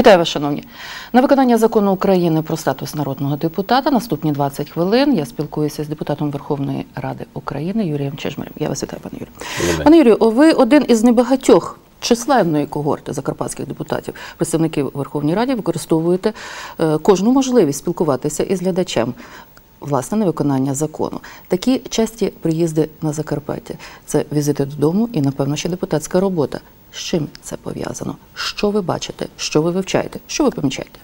Вітаю вас, шановні. На виконання закону України про статус народного депутата наступні 20 хвилин я спілкуюся з депутатом Верховної Ради України Юрієм Чижмарем. Я вас вітаю, пане Юрію. Пане Юрію, ви один із небагатьох численної когорти закарпатських депутатів, представників Верховній Раді, використовуєте е, кожну можливість спілкуватися із глядачем. Власне, на виконання закону. Такі часті приїзди на Закарпаття це візити додому і, напевно, ще депутатська робота. З чим це пов'язано? Що ви бачите? Що ви вивчаєте? Що ви помічаєте?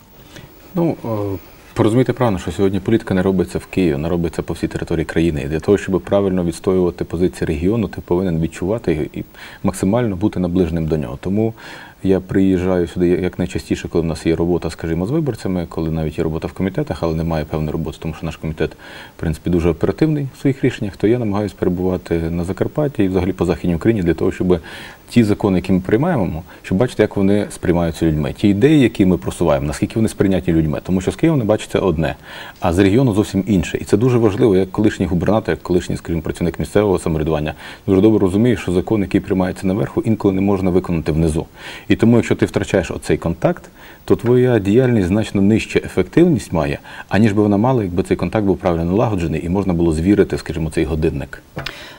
Ну, е, порозумійте правильно, що сьогодні політика не робиться в Києві, вона робиться по всій території країни. І для того, щоб правильно відстоювати позиції регіону, ти повинен відчувати і максимально бути наближеним до нього. Тому я приїжджаю сюди як найчастіше, коли в нас є робота, скажімо, з виборцями, коли навіть є робота в комітетах, але немає певної роботи, тому що наш комітет, в принципі, дуже оперативний в своїх рішеннях, то я намагаюся перебувати на Закарпатті і взагалі по Західній Україні для того, щоб ті закони, які ми приймаємо, щоб бачити, як вони сприймаються людьми. Ті ідеї, які ми просуваємо, наскільки вони сприйняті людьми. Тому що з Києва не бачиться одне, а з регіону зовсім інше. І це дуже важливо, як колишній губернатор, як колишній, скажімо, працівник місцевого самоврядування, дуже добре розуміє, що закон, який приймається наверху, інколи не можна виконати внизу. І тому, якщо ти втрачаєш оцей контакт, то твоя діяльність значно нижче ефективність має, аніж би вона мала, якби цей контакт був правильно налагоджений і можна було звірити, скажімо, цей годинник.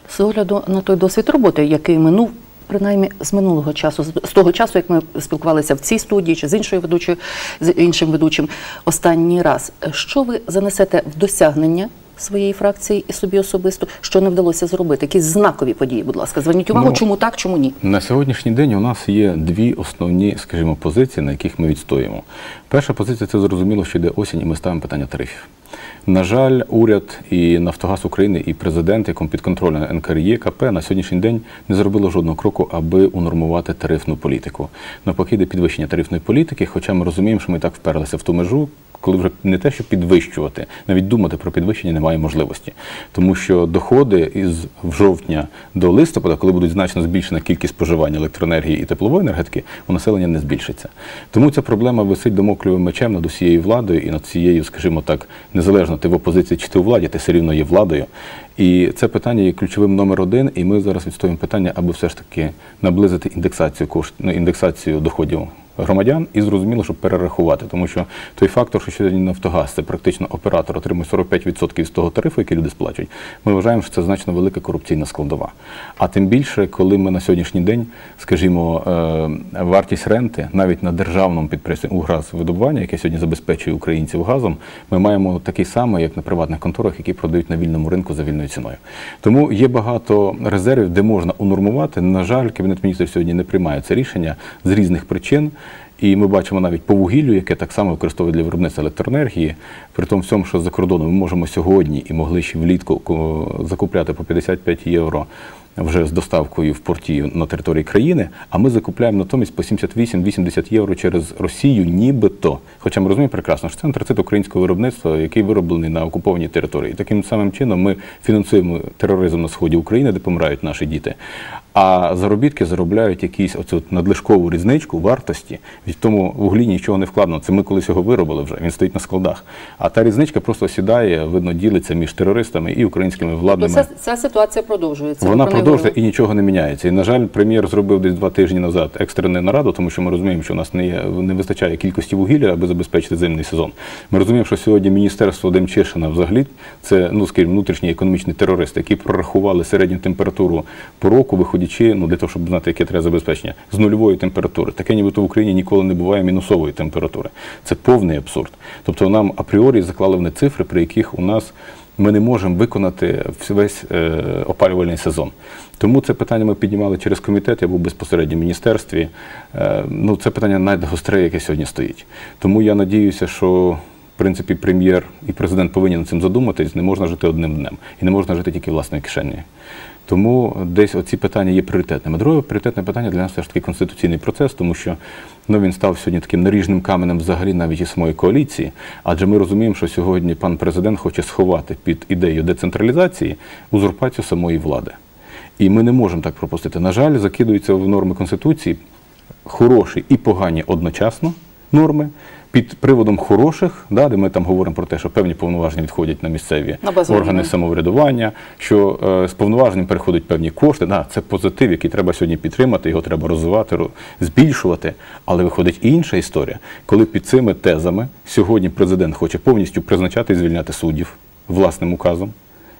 З огляду на той досвід роботи, який минув. Принаймні з минулого часу, з того часу, як ми спілкувалися в цій студії чи з іншою ведучою, з іншим ведучим останній раз, що ви занесете в досягнення своєї фракції і собі особисто, що не вдалося зробити? Якісь знакові події, будь ласка, зверніть увагу, Ну, чому так, чому ні? На сьогоднішній день у нас є дві основні, скажімо, позиції, на яких ми відстоїмо. Перша позиція це зрозуміло, що йде осінь, і ми ставимо питання тарифів. На жаль, уряд і Нафтогаз України, і президент, якому підконтрольне НКРЄКП на сьогоднішній день не зробили жодного кроку, аби унормувати тарифну політику. Навпаки, йде підвищення тарифної політики, хоча ми розуміємо, що ми так вперлися в ту межу, коли вже не те, що підвищувати, навіть думати про підвищення немає можливості. Тому що доходи із жовтня до листопада, коли будуть значно збільшена кількість споживання електроенергії і теплової енергетики, у населення не збільшиться. Тому ця проблема висить домоклювим мечем над усією владою і над цією, скажімо так, незалежно ти в опозиції чи ти у владі, ти все рівно є владою. І це питання є ключовим номер один, і ми зараз відстоюємо питання, аби все ж таки наблизити індексацію кошт, ну, індексацію доходів громадян і зрозуміло, щоб перерахувати, тому що той фактор, що сьогодні Нафтогаз це практично оператор отримує 45% з того тарифу, який люди сплачують. Ми вважаємо, що це значно велика корупційна складова. А тим більше, коли ми на сьогоднішній день, скажімо, е, вартість ренти навіть на державному підприємстві «Укргазвидобування», яке сьогодні забезпечує українців газом, ми маємо такий самий, як на приватних конторах, які продають на вільному ринку за вільною ціною. Тому є багато резервів, де можна унормувати. На жаль, кабінет міністрів сьогодні не приймає це рішення з різних причин. І ми бачимо навіть по вугіллю, яке так само використовує для виробництва електроенергії, при тому всьому, що за кордоном ми можемо сьогодні і могли ще влітку закупляти по 55 євро вже з доставкою в порті на території країни, а ми закупляємо натомість по 78-80 євро через Росію, нібито. Хоча ми розуміємо прекрасно, що це антрацит українського виробництва, який вироблений на окупованій території. Таким самим чином ми фінансуємо тероризм на сході України, де помирають наші діти. А заробітки заробляють якісь оцю надлишкову різничку вартості. Від тому вуглі нічого не вкладено. Це ми колись його виробили вже. Він стоїть на складах. А та різничка просто сідає, видно, ділиться між терористами і українськими То владними. ця, ця ситуація продовжується. Вона продовжує і нічого не міняється. І на жаль, прем'єр зробив десь два тижні назад екстрену нараду, тому що ми розуміємо, що у нас не є не вистачає кількості вугілля, аби забезпечити зимний сезон. Ми розуміємо, що сьогодні міністерство Демчишина взагалі це ну скажімо, внутрішні економічні терористи, які прорахували середню температуру по року, виходячи ну для того, щоб знати, яке треба забезпечення з нульової температури. Таке нібито в Україні ніколи не буває мінусової температури. Це повний абсурд. Тобто нам апріорі заклали вони цифри, при яких у нас ми не можемо виконати весь е, опалювальний сезон. Тому це питання ми піднімали через комітет, я був безпосередньо в міністерстві. Е, ну, це питання найгостре, яке сьогодні стоїть. Тому я надіюся, що в принципі прем'єр і президент повинні над цим задуматись. Не можна жити одним днем і не можна жити тільки власною кишенею. Тому десь оці питання є пріоритетними. Друге пріоритетне питання для нас все ж таки конституційний процес, тому що ну, він став сьогодні таким наріжним каменем взагалі навіть і самої коаліції. Адже ми розуміємо, що сьогодні пан президент хоче сховати під ідею децентралізації узурпацію самої влади. І ми не можемо так пропустити. На жаль, закидуються в норми Конституції хороші і погані одночасно. норми. Під приводом хороших, да, де ми там говоримо про те, що певні повноваження відходять на місцеві На органи самоврядування, що е, з повноваженням переходять певні кошти. Да, це позитив, який треба сьогодні підтримати, його треба розвивати, збільшувати. Але виходить інша історія, коли під цими тезами сьогодні президент хоче повністю призначати і звільняти суддів власним указом.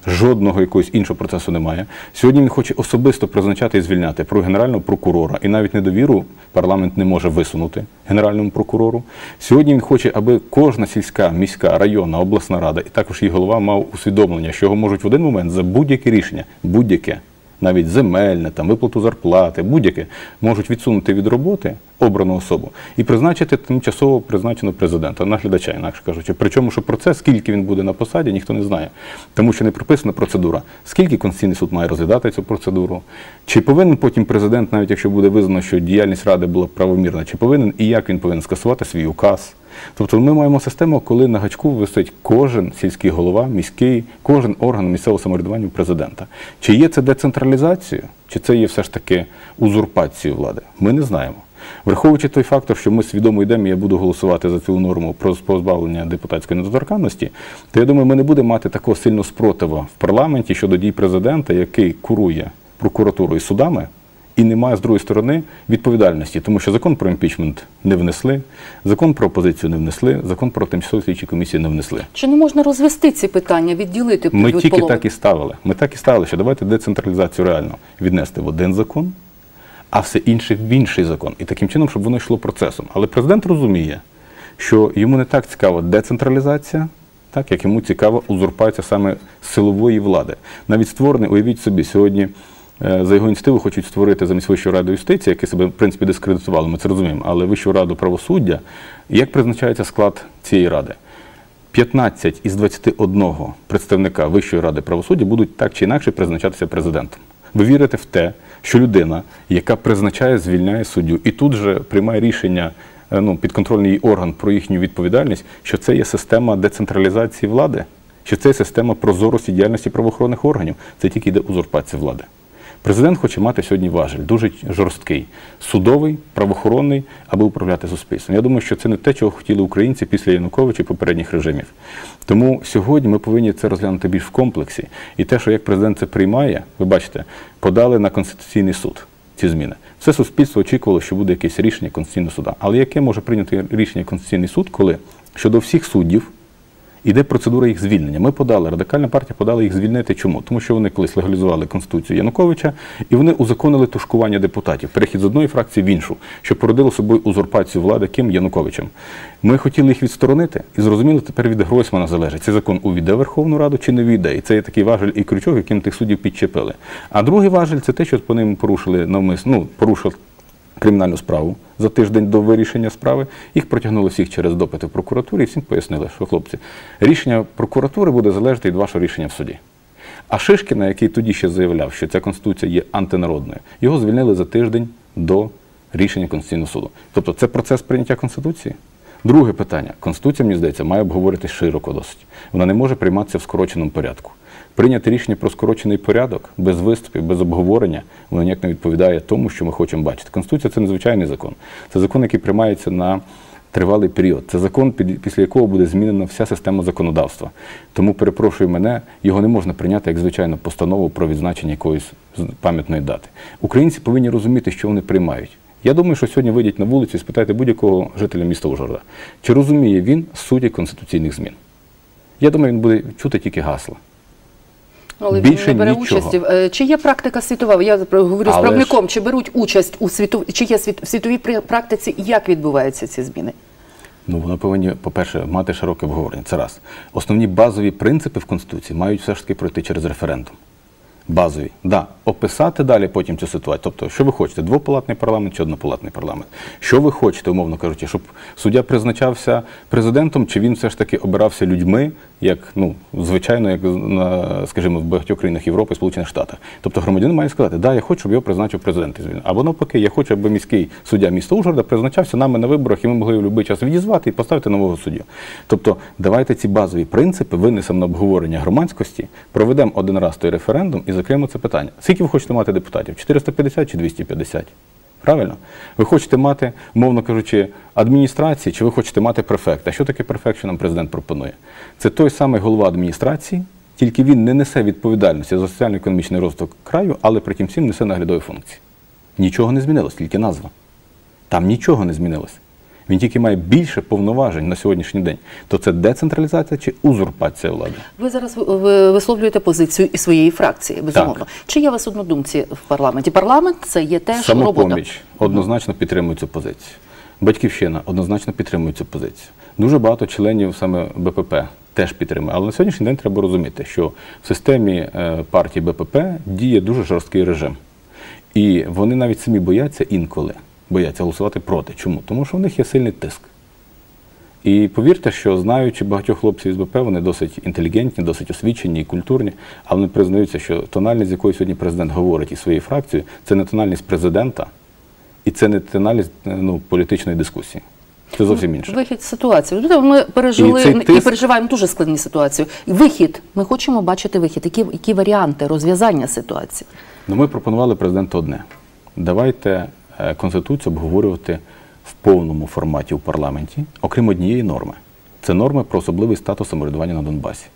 Жодного якогось іншого процесу немає. Сьогодні він хоче особисто призначати і звільняти про генерального прокурора, і навіть недовіру парламент не може висунути генеральному прокурору. Сьогодні він хоче, аби кожна сільська, міська, районна, обласна рада і також її голова мав усвідомлення, що його можуть в один момент за будь-яке рішення, будь-яке, навіть земельне, там виплату зарплати, будь-яке, можуть відсунути від роботи обрану особу і призначити тимчасово призначеного президента, наглядача, інакше кажучи. Причому, що про це, скільки він буде на посаді, ніхто не знає. Тому що не прописана процедура. Скільки Конституційний суд має розглядати цю процедуру? Чи повинен потім президент, навіть якщо буде визнано, що діяльність ради була правомірна, чи повинен і як він повинен скасувати свій указ? Тобто ми маємо систему, коли на гачку висить кожен сільський голова, міський, кожен орган місцевого самоврядування президента. Чи є це децентралізацією, чи це є все ж таки узурпацією влади? Ми не знаємо. Враховуючи той фактор, що ми свідомо йдемо, я буду голосувати за цю норму про позбавлення депутатської недоторканності, то я думаю, ми не будемо мати такого сильного спротиву в парламенті щодо дій президента, який курує прокуратурою і судами, і немає з другої сторони відповідальності, тому що закон про імпічмент не внесли, закон про опозицію не внесли, закон про тимчасові слідчі комісії не внесли. Чи не можна розвести ці питання, відділити Ми від тільки половини? так і ставили. Ми так і ставили, що давайте децентралізацію реально віднести в один закон, а все інше в інший закон. І таким чином, щоб воно йшло процесом. Але президент розуміє, що йому не так цікава децентралізація, так як йому цікава узурпація саме силової влади. Навіть створений, уявіть собі, сьогодні. Е, За його ініціативу хочуть створити замість Вищої ради юстиції, яке себе в принципі дискредитувало, ми це розуміємо, але Вищу раду правосуддя. Як призначається склад цієї ради? 15 із 21 представника Вищої ради правосуддя будуть так чи інакше призначатися президентом. Ви вірите в те, що людина, яка призначає, звільняє суддю, і тут же приймає рішення е, ну, підконтрольний орган про їхню відповідальність, що це є система децентралізації влади, що це є система прозорості діяльності правоохоронних органів. Це тільки йде узурпація влади. Президент хоче мати сьогодні важель, дуже жорсткий, судовий, правоохоронний, аби управляти суспільством. Я думаю, що це не те, чого хотіли українці після Януковича і попередніх режимів. Тому сьогодні ми повинні це розглянути більш в комплексі. І те, що як президент це приймає, ви бачите, подали на Конституційний суд ці зміни. Все суспільство очікувало, що буде якесь рішення Конституційного суду. Але яке може прийняти рішення Конституційний суд, коли щодо всіх суддів Іде процедура їх звільнення. Ми подали, радикальна партія подала їх звільнити. Чому? Тому що вони колись легалізували Конституцію Януковича і вони узаконили тушкування депутатів, перехід з одної фракції в іншу, що породило собою узурпацію влади ким Януковичем. Ми хотіли їх відсторонити і зрозуміло, тепер від Гройсмана залежить. Цей закон увійде Верховну Раду чи не війде. І це є такий важель і крючок, яким тих суддів підчепили. А другий важель це те, що по ним порушили навмисно, ну, порушили кримінальну справу за тиждень до вирішення справи. Їх протягнули всіх через допити в прокуратурі і всім пояснили, що хлопці, рішення прокуратури буде залежати від вашого рішення в суді. А Шишкіна, який тоді ще заявляв, що ця конституція є антинародною, його звільнили за тиждень до рішення Конституційного суду. Тобто це процес прийняття Конституції. Друге питання. Конституція, мені здається, має обговорити широко досить. Вона не може прийматися в скороченому порядку. Прийняти рішення про скорочений порядок без виступів, без обговорення, воно ніяк не відповідає тому, що ми хочемо бачити. Конституція це незвичайний закон. Це закон, який приймається на тривалий період. Це закон, після якого буде змінена вся система законодавства. Тому, перепрошую мене, його не можна прийняти як звичайну постанову про відзначення якоїсь пам'ятної дати. Українці повинні розуміти, що вони приймають. Я думаю, що сьогодні вийдіть на вулицю і спитайте будь-якого жителя міста Ужгорода, чи розуміє він суті конституційних змін. Я думаю, він буде чути тільки гасла. Але Більше він не бере нічого. участі. Е, Чи є практика світова? Я говорю з правником, чи беруть участь у світу, чи є світ, в світовій практиці, як відбуваються ці зміни? Ну, вони повинні, по-перше, мати широке обговорення. Це раз. Основні базові принципи в Конституції мають все ж таки пройти через референдум. Базові. Да, описати далі потім цю ситуацію. Тобто, що ви хочете, двопалатний парламент чи однопалатний парламент? Що ви хочете, умовно кажучи, щоб суддя призначався президентом, чи він все ж таки обирався людьми, як, ну, звичайно, як на, скажімо, в багатьох країнах Європи, Сполучених Штатах. Тобто громадянин має сказати, да, я хочу, щоб його призначив президент. Або навпаки, я хочу, аби міський суддя міста Ужгорода призначався нами на виборах, і ми могли в будь-який час відізвати і поставити нового суддю. Тобто, давайте ці базові принципи винесемо на обговорення громадськості, проведемо один раз той референдум і закриємо це питання. Скільки ви хочете мати депутатів? 450 чи 250? Правильно? Ви хочете мати, умовно кажучи, адміністрації, чи ви хочете мати префекта? Що таке префект, що нам президент пропонує? Це той самий голова адміністрації, тільки він не несе відповідальності за соціально-економічний розвиток краю, але при тім всім несе наглядові функції. Нічого не змінилось, тільки назва. Там нічого не змінилося. Він тільки має більше повноважень на сьогоднішній день. То це децентралізація чи узурпація влади? Ви зараз ви- ви- висловлюєте позицію і своєї фракції, безумовно. Чи є вас однодумці в парламенті? Парламент це є теж робота. Самопоміч однозначно підтримує цю позицію. Батьківщина однозначно підтримує цю позицію. Дуже багато членів саме БПП теж підтримує. Але на сьогоднішній день треба розуміти, що в системі е, партії БПП діє дуже жорсткий режим. І вони навіть самі бояться інколи бояться голосувати проти. Чому? Тому що в них є сильний тиск. І повірте, що знаючи багатьох хлопців з БП, вони досить інтелігентні, досить освічені і культурні, але вони признаються, що тональність, з якою сьогодні президент говорить із своєю фракцією, це не тональність президента, і це не тональність ну, політичної дискусії. Це зовсім інше. Вихід ситуації. Ми пережили І цей і, переживаємо дуже складні ситуації. Вихід. Ми хочемо бачити вихід. Які, які варіанти розв'язання ситуації? Ну, ми пропонували президенту одне: давайте конституцію обговорювати в повному форматі у парламенті, окрім однієї норми. Це норми про особливий статус самоврядування на Донбасі.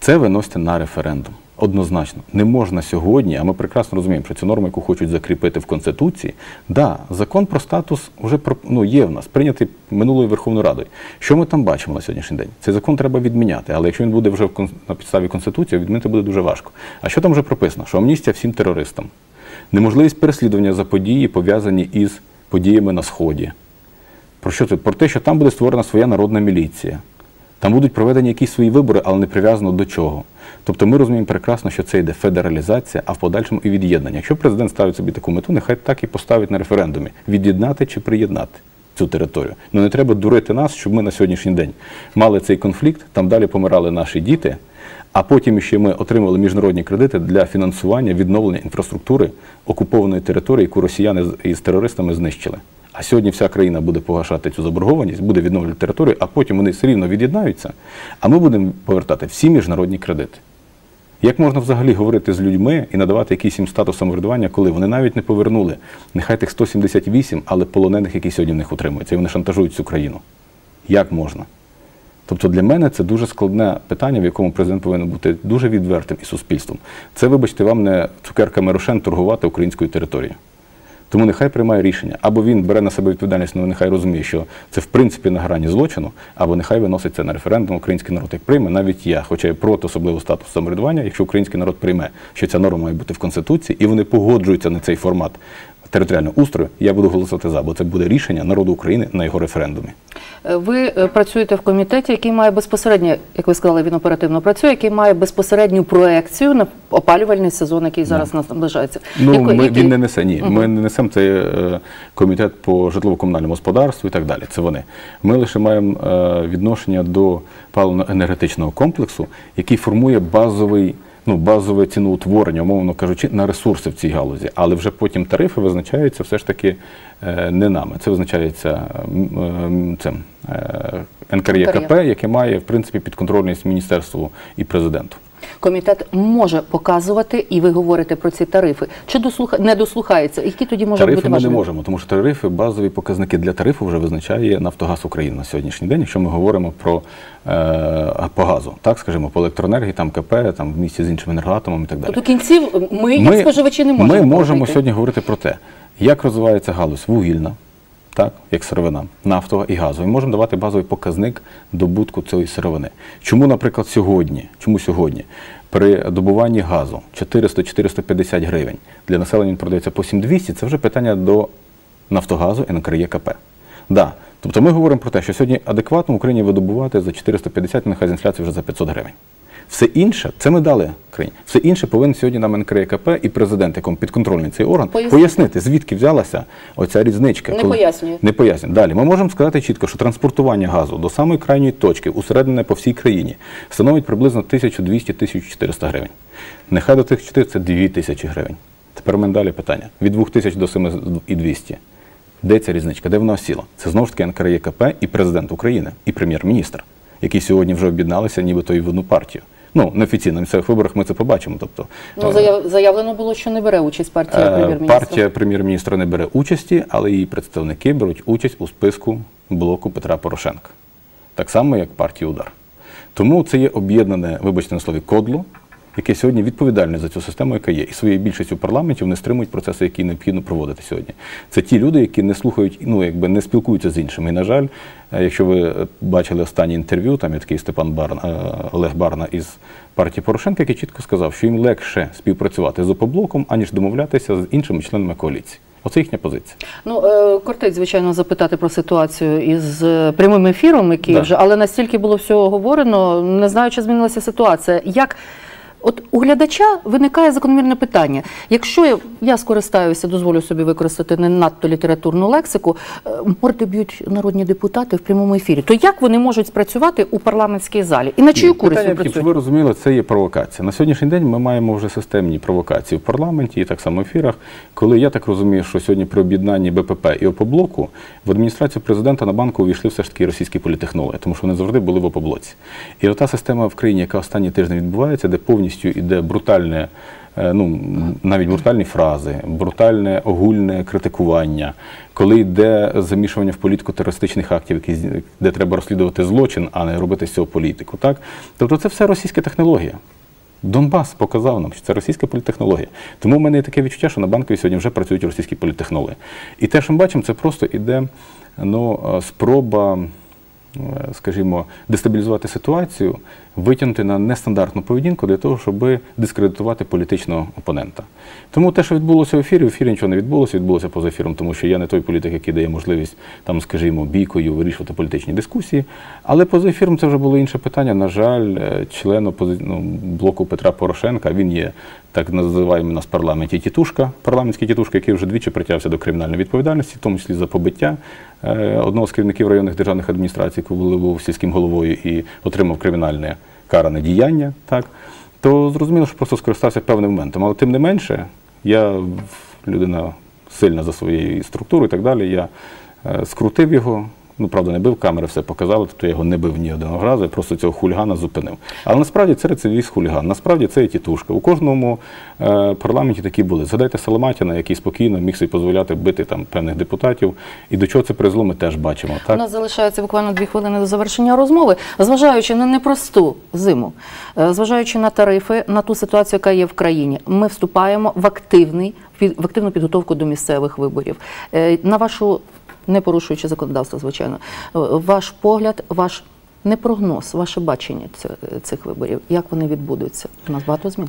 Це виносите на референдум. Однозначно, не можна сьогодні, а ми прекрасно розуміємо, що цю норму, яку хочуть закріпити в Конституції, да, закон про статус вже ну, є в нас, прийнятий минулою Верховною Радою. Що ми там бачимо на сьогоднішній день? Цей закон треба відміняти, але якщо він буде вже на підставі Конституції, відмінити буде дуже важко. А що там вже прописано? Що амністія всім терористам, неможливість переслідування за події, пов'язані із подіями на Сході. Про що це? Про те, що там буде створена своя народна міліція. Там будуть проведені якісь свої вибори, але не прив'язано до чого. Тобто ми розуміємо прекрасно, що це йде федералізація, а в подальшому і від'єднання. Якщо президент ставить собі таку мету, нехай так і поставить на референдумі від'єднати чи приєднати цю територію. Ну не треба дурити нас, щоб ми на сьогоднішній день мали цей конфлікт, там далі помирали наші діти, а потім ще ми отримали міжнародні кредити для фінансування відновлення інфраструктури окупованої території, яку росіяни із терористами знищили. А сьогодні вся країна буде погашати цю заборгованість, буде відновлювати територію, а потім вони все рівно від'єднаються, а ми будемо повертати всі міжнародні кредити. Як можна взагалі говорити з людьми і надавати якийсь їм статус самоврядування, коли вони навіть не повернули нехай тих 178, але полонених, які сьогодні в них утримуються, і вони шантажують цю країну? Як можна? Тобто для мене це дуже складне питання, в якому президент повинен бути дуже відвертим і суспільством. Це, вибачте, вам не цукерками рошен торгувати українською територією. Тому нехай приймає рішення. Або він бере на себе відповідальність, але нехай розуміє, що це в принципі на грані злочину, або нехай виносить це на референдум. Український народ як прийме, навіть я, хоча я проти особливого статусу самоврядування, якщо український народ прийме, що ця норма має бути в конституції, і вони погоджуються на цей формат територіального устрою, я буду голосувати за, бо це буде рішення народу України на його референдумі. Е, Ви е, працюєте в комітеті, який має безпосередньо, як ви сказали, він оперативно працює, який має безпосередню проекцію на опалювальний сезон, який зараз нас наближається. Ну, Яко- ми, який- він не несе, ні. Ми не несемо це е, комітет по житлово-комунальному господарству і так далі. Це вони. Ми лише маємо е, відношення до паливно-енергетичного комплексу, який формує базовий. Ну, базове ціноутворення, умовно кажучи, на ресурси в цій галузі, але вже потім тарифи визначаються все ж таки е, не нами. Це визначається цим е, НКРЄКП, яке має в принципі підконтрольність міністерству і президенту. Комітет може показувати, і ви говорите про ці тарифи. Чи дослуха... не дослухається? Які тоді можуть Тарифи бути ми не можемо, тому що тарифи, базові показники для тарифу вже визначає Нафтогаз України на сьогоднішній день, якщо ми говоримо про е, по газу, так скажімо, по електроенергії, там КП, там в місті з іншими енергоатомами і так далі. Тобто кінців ми, як споживачі, не можемо. Ми можемо сьогодні говорити про те, як розвивається галузь вугільна, так, як сировина, нафтова і газова. І можемо давати базовий показник добутку цієї сировини. Чому, наприклад, сьогодні, чому сьогодні при добуванні газу 400-450 гривень для населення він продається по 7200, це вже питання до Нафтогазу і НКРЄКП. Да. Тобто ми говоримо про те, що сьогодні адекватно в Україні видобувати за 450, нехай з інфляцією вже за 500 гривень. Все інше, це ми дали країні. Все інше повинен сьогодні нам НКРЄКП і президент, якому підконтрольний цей орган, Пояснити. пояснити, звідки взялася оця різничка. Не пояснює. Не пояснює. Далі ми можемо сказати чітко, що транспортування газу до самої крайньої точки, усередине по всій країні, становить приблизно 1200-1400 гривень. Нехай до тих 4 це 2000 гривень. Тепер у мене далі питання. Від 2000 до 7200. Де ця різничка? Де вона осіла? Це знову ж таки НКРЄКП і президент України, і прем'єр-міністр, які сьогодні вже об'єдналися нібито і в одну партію. Ну, неофіційно, на місцевих виборах ми це побачимо. Тобто, Ну, заяв- заявлено було, що не бере участь партія Е, прем'єр-міністра. Партія прем'єр-міністра не бере участі, але її представники беруть участь у списку блоку Петра Порошенка. Так само, як партія Удар. Тому це є об'єднане, вибачте на слові, кодло, яке сьогодні відповідальне за цю систему, яка є. І своєю більшістю в парламенті вони стримують процеси, які необхідно проводити сьогодні. Це ті люди, які не слухають, ну якби не спілкуються з іншими. І, на жаль, е, якщо ви бачили останнє інтерв'ю, там є такий Степан Барна, е, Олег Барна із партії Порошенка, який чітко сказав, що їм легше співпрацювати з опоблоком, аніж домовлятися з іншими членами коаліції. Оце їхня позиція. Ну, е, кортить, звичайно, запитати про ситуацію із прямим ефіром, який Да. вже, але настільки було всього говорено, не знаю, чи змінилася ситуація. Як От у глядача виникає закономірне питання. Якщо я, я скористаюся, дозволю собі використати не надто літературну лексику, е, морди б'ють народні депутати в прямому ефірі, то як вони можуть спрацювати у парламентській залі? І на чию користь Питання, вони працюють? ви розуміли, це є провокація. На сьогоднішній день ми маємо вже системні провокації в парламенті і так само в ефірах. Коли я так розумію, що сьогодні при об'єднанні БПП і ОПОБЛОКу в адміністрацію президента на банку увійшли все ж таки російські політехнології, тому що вони завжди були в ОПОБЛОЦі. І ота система в країні, яка останні тижні відбувається, де повністю іде брутальне. е, Ну, навіть брутальні фрази, брутальне огульне критикування, коли йде замішування в політику терористичних актів, які, де треба розслідувати злочин, а не робити з цього політику. Так? Тобто це все російська технологія. Донбас показав нам, що це російська політтехнологія. Тому в мене є таке відчуття, що на банковій сьогодні вже працюють російські політтехнології. І те, що ми бачимо, це просто іде ну, е, спроба, е, скажімо, дестабілізувати ситуацію, витягнути на нестандартну поведінку для того, щоб дискредитувати політичного опонента. Тому те, що відбулося в ефірі, в ефірі нічого не відбулося, відбулося поза ефіром, тому що я не той політик, який дає можливість там, скажімо, бійкою вирішувати політичні дискусії. Але поза ефіром це вже було інше питання. На жаль, е, член опози... ну, блоку Петра Порошенка, він є так називаємо нас в парламенті тітушка, парламентський тітушка, який вже двічі притягся до кримінальної відповідальності, в тому числі за побиття е, одного з керівників районних державних адміністрацій, коли був сільським головою і отримав кримінальне каране діяння. Так то зрозуміло, що просто скористався певним моментом. Але тим не менше, я людина сильна за своєю структурою і так далі. Я е, скрутив його. Ну, правда, не бив камери, все показали, тобто я його не бив ні одного разу, я просто цього хулігана зупинив. Але насправді це рецидивіст хуліган, насправді це і тітушка. У кожному е, парламенті такі були. Згадайте Соломатіна, який спокійно міг собі дозволяти бити там певних депутатів. І до чого це призвело, ми теж бачимо. У Так? нас залишається буквально дві хвилини до завершення розмови. Зважаючи на непросту зиму, е, зважаючи на тарифи, на ту ситуацію, яка є в країні, ми вступаємо в активний в активну підготовку до місцевих виборів. Е, На вашу не порушуючи законодавство, звичайно, е, ваш погляд, ваш не прогноз, ваше бачення цих виборів, як вони відбудуться? У нас багато змін.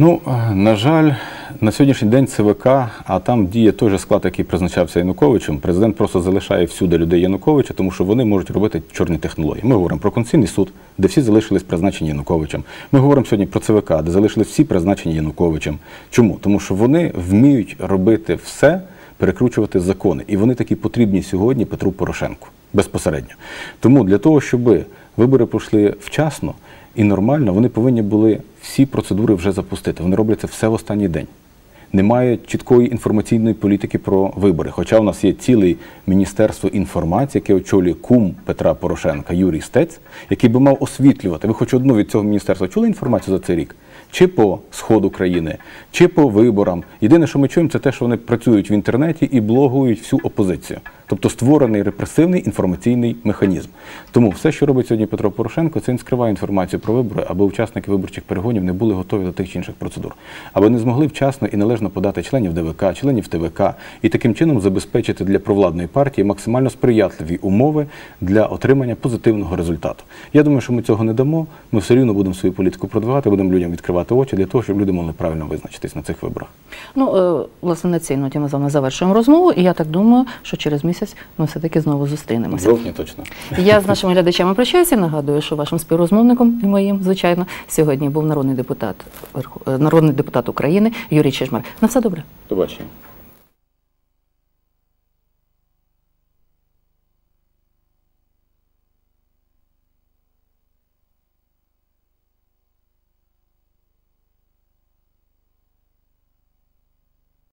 Ну, е, на жаль, на сьогоднішній день ЦВК, а там діє той же склад, який призначався Януковичем. Президент просто залишає всюди людей Януковича, тому що вони можуть робити чорні технології. Ми говоримо про Конституційний суд, де всі залишились призначені Януковичем. Ми говоримо сьогодні про ЦВК, де залишились всі призначені Януковичем. Чому? Тому що вони вміють робити все, перекручувати закони. І вони такі потрібні сьогодні Петру Порошенку безпосередньо. Тому для того, щоб вибори пройшли вчасно і нормально, вони повинні були всі процедури вже запустити. Вони роблять це все в останній день. Немає чіткої інформаційної політики про вибори. Хоча у нас є ціле міністерство інформації, яке очолює кум Петра Порошенка Юрій Стець, який би мав освітлювати. Ви хоч одну від цього міністерства чули інформацію за цей рік? Чи по сходу країни, чи по виборам. Єдине, що ми чуємо, це те, що вони працюють в інтернеті і блогують всю опозицію. Тобто створений репресивний інформаційний механізм. Тому все, що робить сьогодні Петро Порошенко, це він скриває інформацію про вибори, аби учасники виборчих перегонів не були готові до тих чи інших процедур, аби не змогли вчасно і належно подати членів ДВК, членів ТВК і таким чином забезпечити для провладної партії максимально сприятливі умови для отримання позитивного результату. Я думаю, що ми цього не дамо. Ми все рівно будемо свою політику продавати, будемо людям відкривати очі для того, щоб люди могли правильно визначитись на цих виборах. Ну, е, власне, на цій ноті ми з вами завершуємо розмову, і я так думаю, що через місяць ми все-таки знову зустрінемося. Жовтні точно. Я з нашими глядачами прощаюся. Нагадую, що вашим співрозмовником і моїм, звичайно, сьогодні був народний депутат е, народний депутат України Юрій Чижмар. На все добре. До бачення.